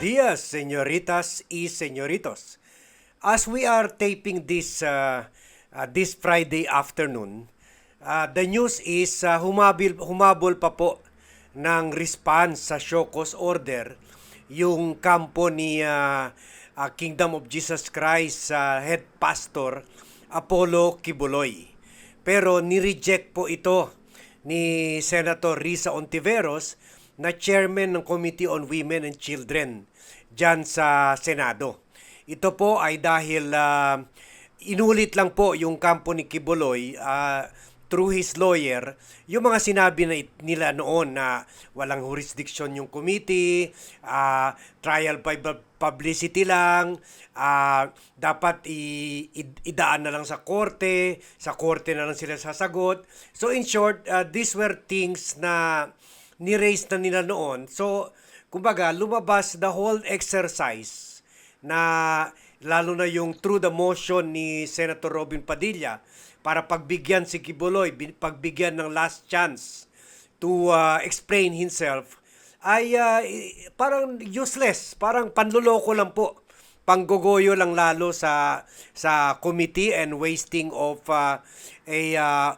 dias, señoritas y señoritos. As we are taping this uh, uh, this Friday afternoon, uh, the news is uh, humabil, humabol pa po ng response sa cause order yung kampo ni uh, uh, Kingdom of Jesus Christ sa head pastor Apollo Kibuloy. Pero ni-reject po ito ni Senator Risa Ontiveros na chairman ng Committee on Women and Children dyan sa Senado. Ito po ay dahil ah, inulit lang po yung kampo ni Kibuloy ah, through his lawyer yung mga sinabi na nila noon na walang jurisdiction yung committee, ah, trial by publicity lang, ah, dapat i- idaan na lang sa korte, sa korte na lang sila sasagot. So in short, ah, these were things na ni-raise na nila noon. So, kumbaga, lumabas the whole exercise na lalo na yung through the motion ni Senator Robin Padilla para pagbigyan si Kibuloy, pagbigyan ng last chance to uh, explain himself ay uh, parang useless, parang panluloko lang po. Panggogoyo lang lalo sa sa committee and wasting of uh, a uh,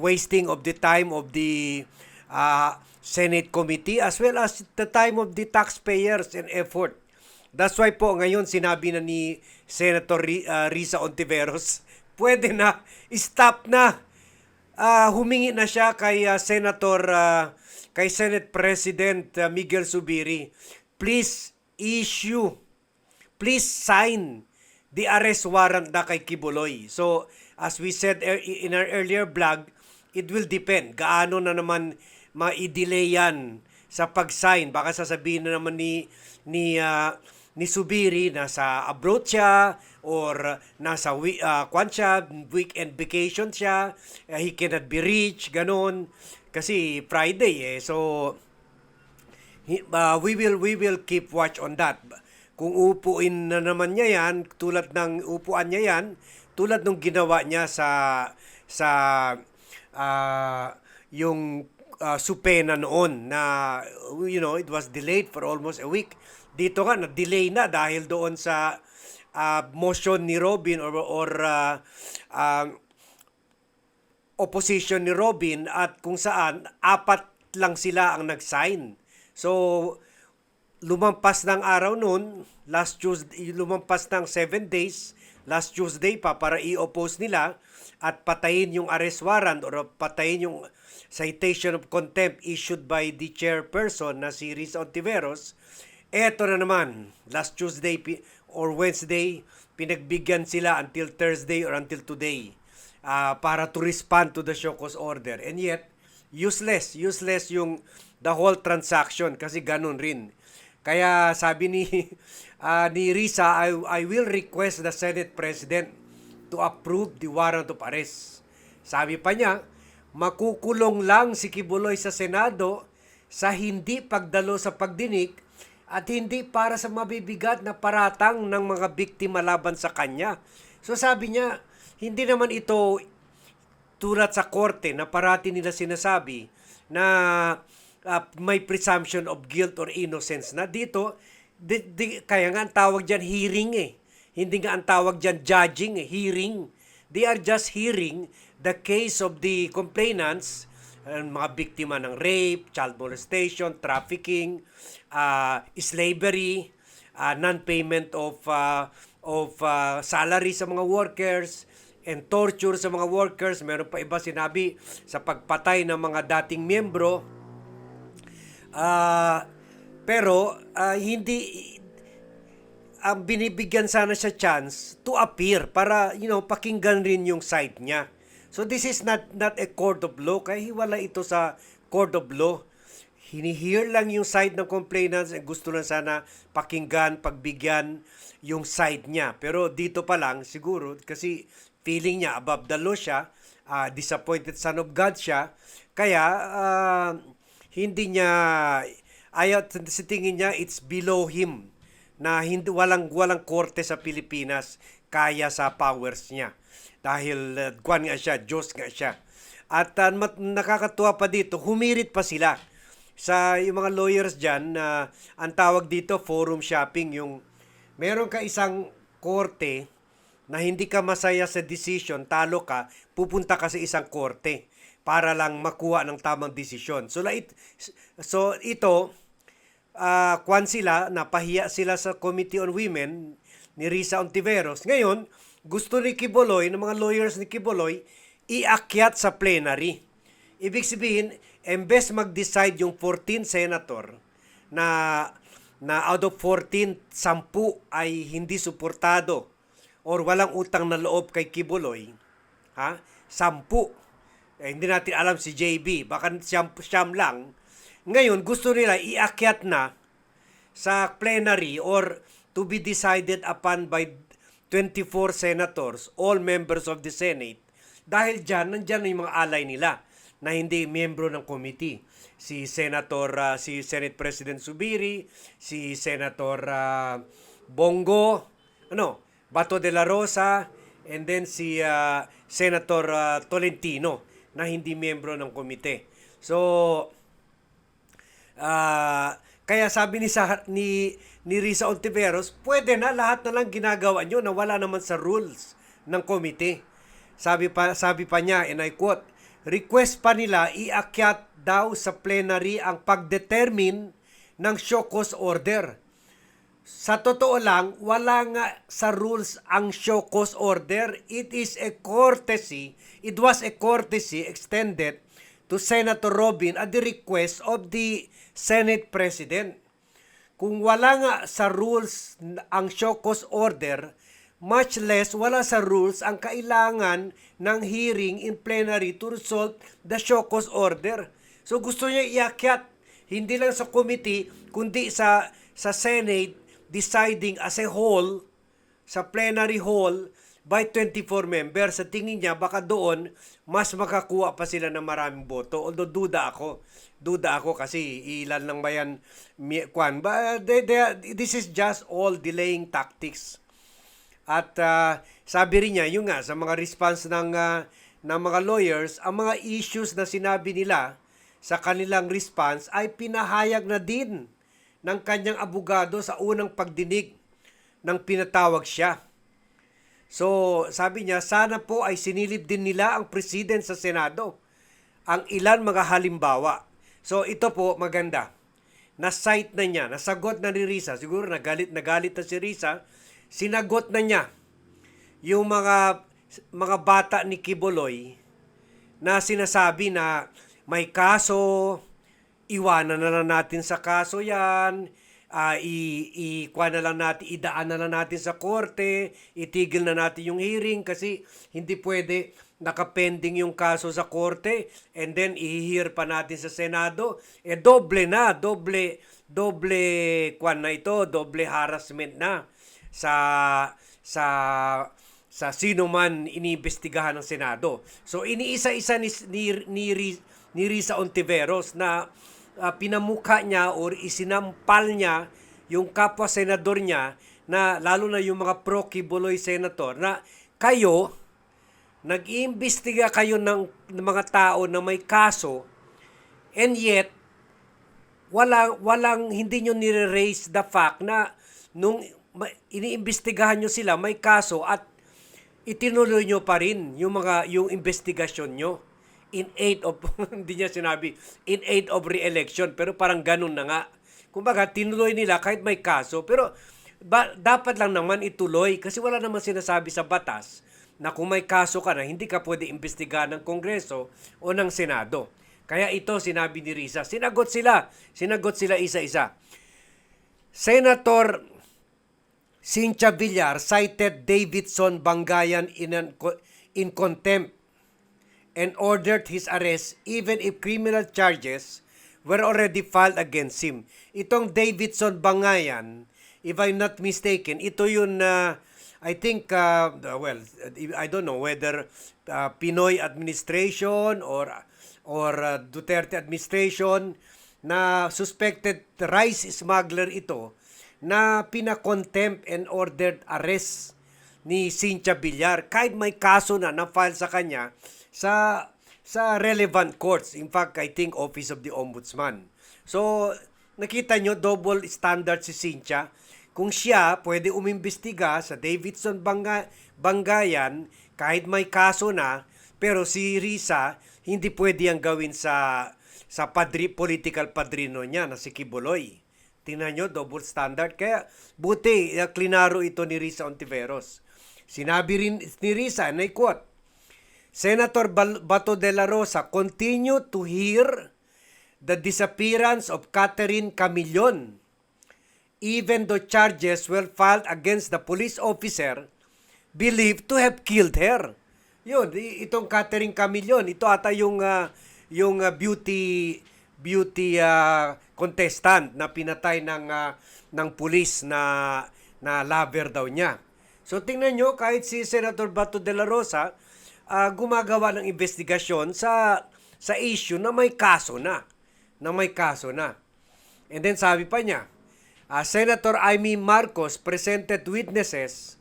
wasting of the time of the uh, Senate committee as well as the time of the taxpayers and effort. That's why po ngayon sinabi na ni Senator uh, Risa Ontiveros, pwede na, stop na. Ah, humingi na siya kay ah, Senator ah, kay Senate President ah, Miguel Subiri, please issue, please sign the arrest warrant na kay Kibuloy. So, as we said ear- in our earlier vlog, it will depend gaano na naman ma-delay yan sa pag-sign. Baka sasabihin na naman ni ni ah, ni Subiri nasa abroad siya or nasa uh, kwan siya, weekend vacation siya, uh, he cannot be reached, ganon. Kasi Friday eh. So uh, we will we will keep watch on that. Kung upuin na naman niya yan, tulad ng upuan niya yan, tulad ng ginawa niya sa sa ah, yung uh, supena noon na you know, it was delayed for almost a week. Dito nga na-delay na dahil doon sa ah, motion ni Robin or or ah, ah, opposition ni Robin at kung saan apat lang sila ang nag-sign. So, lumampas ng araw noon, last Tuesday, lumampas ng 7 days, last Tuesday pa para i-oppose nila at patayin yung arrest warrant or patayin yung citation of contempt issued by the chairperson na si Riz Ontiveros. Eto na naman, last Tuesday or Wednesday, pinagbigyan sila until Thursday or until today ah, para to respond to the cause order. And yet, useless. Useless yung the whole transaction kasi ganun rin. Kaya sabi ni ah, ni Risa, I, I will request the Senate President to approve the warrant of arrest. Sabi pa niya, makukulong lang si Kibuloy sa Senado sa hindi pagdalo sa pagdinig at hindi para sa mabibigat na paratang ng mga biktima laban sa kanya. So sabi niya, hindi naman ito tulad sa korte na parati nila sinasabi na ah, may presumption of guilt or innocence na. Dito di, di- kaya nga ang tawag diyan hearing eh. Hindi nga ang tawag diyan judging eh. Hearing. They are just hearing the case of the complainants ang mga biktima ng rape, child molestation, trafficking, ah, slavery, ah, non-payment of ah, of ah, salary sa mga workers, and torture sa mga workers. Meron pa iba sinabi sa pagpatay ng mga dating miyembro. Ah, pero ah, hindi ang binibigyan sana siya chance to appear para you know pakinggan rin yung side niya. So this is not not a court of law kaya hiwala ito sa court of law. Hinihear lang yung side ng complainants and gusto lang sana pakinggan, pagbigyan yung side niya. Pero dito pa lang siguro kasi feeling niya above the law siya, ah, disappointed son of God siya, kaya ah, hindi niya ayaw sa tingin niya it's below him na hindi walang walang korte sa Pilipinas kaya sa powers niya dahil uh, kwan nga siya Diyos nga siya at uh, nakakatuwa pa dito humirit pa sila sa yung mga lawyers diyan na ang tawag dito forum shopping yung meron ka isang korte na hindi ka masaya sa decision, talo ka, pupunta ka sa isang korte para lang makuha ng tamang desisyon. So, lait, so ito, uh, kwan sila, napahiya sila sa Committee on Women ni Risa Ontiveros. Ngayon, gusto ni Kiboloy, ng mga lawyers ni Kiboloy, iakyat sa plenary. Ibig sabihin, embes mag-decide yung 14 senator na na out of 14, 10 ay hindi suportado or walang utang na loob kay Kiboloy, ha? 10. Eh, hindi natin alam si JB, baka siyam, siyam lang. Ngayon, gusto nila iakyat na sa plenary or to be decided upon by 24 senators, all members of the Senate. Dahil dyan, nandyan na yung mga alay nila na hindi miyembro ng committee. Si Senator, ah, si Senate President Subiri, si Senator ah, Bongo, ano, Bato de la Rosa, and then si ah, Senator ah, Tolentino na hindi miyembro ng komite. So, Ah, kaya sabi ni sa ni ni Risa Ontiveros, pwede na lahat na lang ginagawa nyo na wala naman sa rules ng komite. Sabi pa sabi pa niya and I quote, request pa nila iakyat daw sa plenary ang pagdetermine ng show cause order. Sa totoo lang, wala nga sa rules ang show cause order. It is a courtesy. It was a courtesy extended to Senator Robin at the request of the Senate President. Kung wala nga sa rules ang show cause order, much less wala sa rules ang kailangan ng hearing in plenary to resolve the show cause order. So gusto niya iakyat hindi lang sa committee kundi sa sa Senate deciding as a whole sa plenary hall by 24 members. Sa tingin niya, baka doon, mas makakuha pa sila ng maraming boto. Although, duda ako. Duda ako kasi ilan lang ba yan, kwan. But they, they, this is just all delaying tactics. At ah, sabi rin niya, yung nga, sa mga response ng, ah, ng mga lawyers, ang mga issues na sinabi nila sa kanilang response ay pinahayag na din ng kanyang abogado sa unang pagdinig ng pinatawag siya. So, sabi niya, sana po ay sinilip din nila ang president sa Senado. Ang ilan mga halimbawa. So, ito po maganda. Na-cite na niya, nasagot na ni Risa. Siguro nagalit, nagalit na si Risa. Sinagot na niya yung mga mga bata ni Kiboloy na sinasabi na may kaso, iwanan na lang natin sa kaso yan, uh, i, i na lang natin, idaan na lang natin sa korte, itigil na natin yung hearing kasi hindi pwede nakapending yung kaso sa korte and then ihihir pa natin sa Senado. Eh doble na, doble, doble kwan na ito, doble harassment na sa sa sa sino man iniimbestigahan ng Senado. So iniisa-isa ni ni, ni, ni Risa Ontiveros na uh, pinamukha niya or isinampal niya yung kapwa senador niya na lalo na yung mga pro-Kibuloy senator na kayo nag-iimbestiga kayo ng, ng mga tao na may kaso and yet walang walang hindi nyo nire-raise the fact na nung iniimbestigahan nyo sila may kaso at itinuloy nyo pa rin yung mga yung investigasyon nyo in aid of hindi niya sinabi in aid of re-election. Pero parang ganun na nga. Kumbaga tinuloy nila kahit may kaso. Pero ba, dapat lang naman ituloy. Kasi wala naman sinasabi sa batas na kung may kaso ka na hindi ka pwede imbestigahan ng Kongreso o ng Senado. Kaya ito sinabi ni Risa, sinagot sila, sinagot sila isa-isa. Senator Cynthia Villar cited Davidson Bangayan in, an, in contempt and ordered his arrest even if criminal charges were already filed against him. Itong Davidson Bangayan, if I'm not mistaken, ito yun uh, I think, uh, well, I don't know whether uh, Pinoy administration or or uh, Duterte administration na suspected rice smuggler ito na pina-contempt and ordered arrest ni Cynthia Villar kahit may kaso na na-file sa kanya sa sa relevant courts. In fact, I think Office of the Ombudsman. So, nakita nyo, double standard si Cynthia. Kung siya pwede umimbestiga sa Davidson Banga, Bangayan, kahit may kaso na, pero si Risa, hindi pwede ang gawin sa sa padri, political padrino niya na si Kibuloy. Tingnan nyo, double standard. Kaya buti, uh, klinaro ito ni Risa Ontiveros. Sinabi rin ni Risa, and I quote, Senator Bato de la Rosa continue to hear the disappearance of Catherine Camillon even though charges were filed against the police officer believed to have killed her. Yun, itong Catherine Camillon, ito ata yung ah, yung ah, beauty beauty ah, contestant na pinatay ng ah, ng pulis na na lover daw niya. So tingnan nyo, kahit si Senator Bato de la Rosa ah, gumagawa ng investigasyon sa sa issue na may kaso na, na may kaso na. And then sabi pa niya, uh, Senator Amy Marcos presented witnesses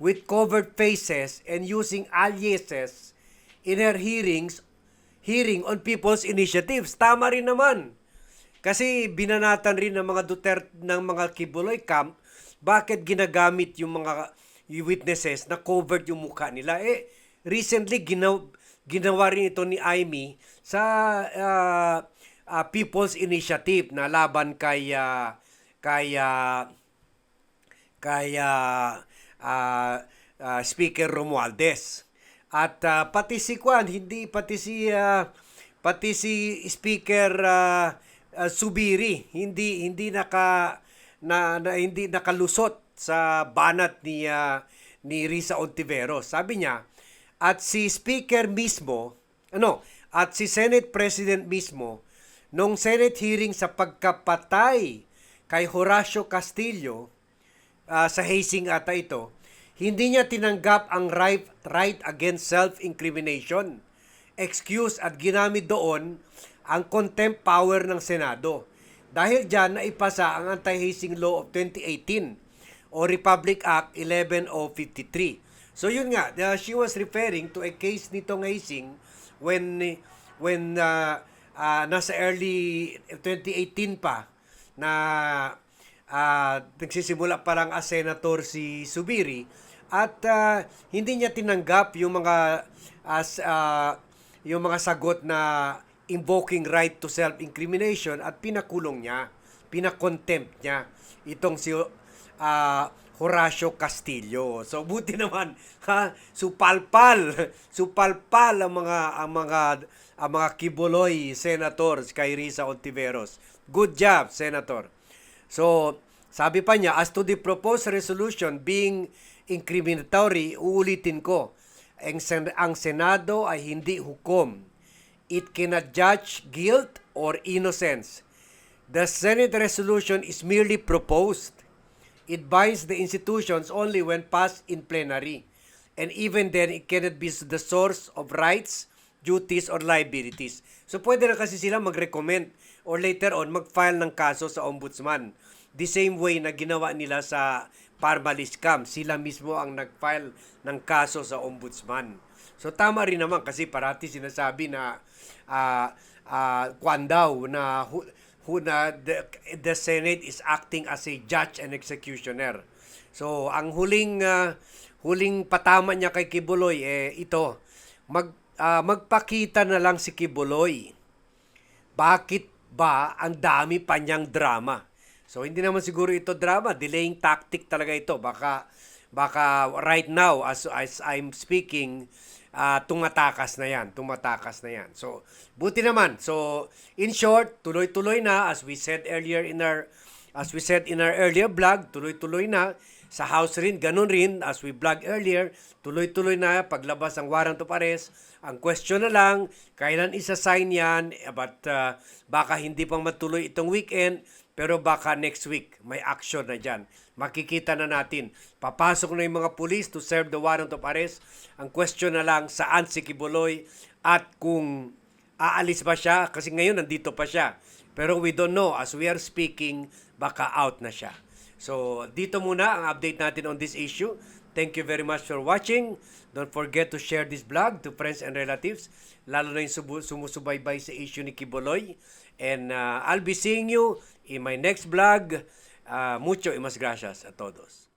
with covered faces and using aliases in her hearings hearing on people's initiatives. Tama rin naman. Kasi binanatan rin ng mga Duterte ng mga Kibuloy camp bakit ginagamit yung mga witnesses na covered yung mukha nila. Eh, recently ginaw, ginawa rin ito ni Amy sa ah, ah, People's Initiative na laban kay ah, kay kay ah, ah, Speaker Romualdez. At ah, pati si Kwan, hindi pati si ah, pati si Speaker ah, ah, Subiri, hindi hindi naka na, na hindi nakalusot sa banat ni ah, ni Risa Ontiveros. Sabi niya, at si Speaker mismo, ano, at si Senate President mismo, nung Senate hearing sa pagkapatay kay Horacio Castillo, ah, sa hazing ata ito, hindi niya tinanggap ang right, right against self-incrimination, excuse at ginamit doon ang contempt power ng Senado. Dahil dyan, naipasa ang Anti-Hazing Law of 2018 o Republic Act 11053. So yun nga, uh, she was referring to a case nitong hazing when when uh, uh, nasa early 2018 pa na uh, nagsisimula pa lang as senator si Subiri at uh, hindi niya tinanggap yung mga as uh, yung mga sagot na invoking right to self-incrimination at pinakulong niya, pinakontempt niya itong si uh, Horacio Castillo. So buti naman ha, supalpal, supalpal ang mga ang mga ang mga kibuloy senators kay Risa Ontiveros. Good job, Senator. So, sabi pa niya, as to the proposed resolution being incriminatory, uulitin ko, ang, sen- ang Senado ay hindi hukom. It cannot judge guilt or innocence. The Senate resolution is merely proposed. It binds the institutions only when passed in plenary. And even then, it cannot be the source of rights, duties, or liabilities. So, pwede na kasi sila mag-recommend or later on mag-file ng kaso sa ombudsman. The same way na ginawa nila sa Parmalis Scam. Sila mismo ang nag-file ng kaso sa ombudsman. So, tama rin naman kasi parati sinasabi na uh, uh, kwan daw na hu- na the, the Senate is acting as a judge and executioner. So, ang huling ah, huling patama niya kay Kibuloy eh ito. Mag ah, magpakita na lang si Kibuloy. Bakit ba ang dami pa niyang drama? So hindi naman siguro ito drama, delaying tactic talaga ito. Baka baka right now as as I'm speaking ah, tumatakas na yan, tumatakas na yan. So, buti naman. So, in short, tuloy-tuloy na as we said earlier in our as we said in our earlier vlog, tuloy-tuloy na sa house rin, ganun rin as we vlog earlier, tuloy-tuloy na paglabas ng warrant of arrest. Ang question na lang, kailan isa-sign yan, eh, but uh, baka hindi pang matuloy itong weekend, pero baka next week may action na dyan. Makikita na natin. Papasok na yung mga police to serve the warrant of arrest. Ang question na lang saan si Kibuloy at kung aalis ba siya kasi ngayon nandito pa siya. Pero we don't know. As we are speaking, baka out na siya. So, dito muna ang update natin on this issue. Thank you very much for watching. Don't forget to share this vlog to friends and relatives, lalo na yung sumusubaybay sa issue ni Kiboloy. And uh, I'll be seeing you in my next vlog. Uh, mucho y mas gracias a todos.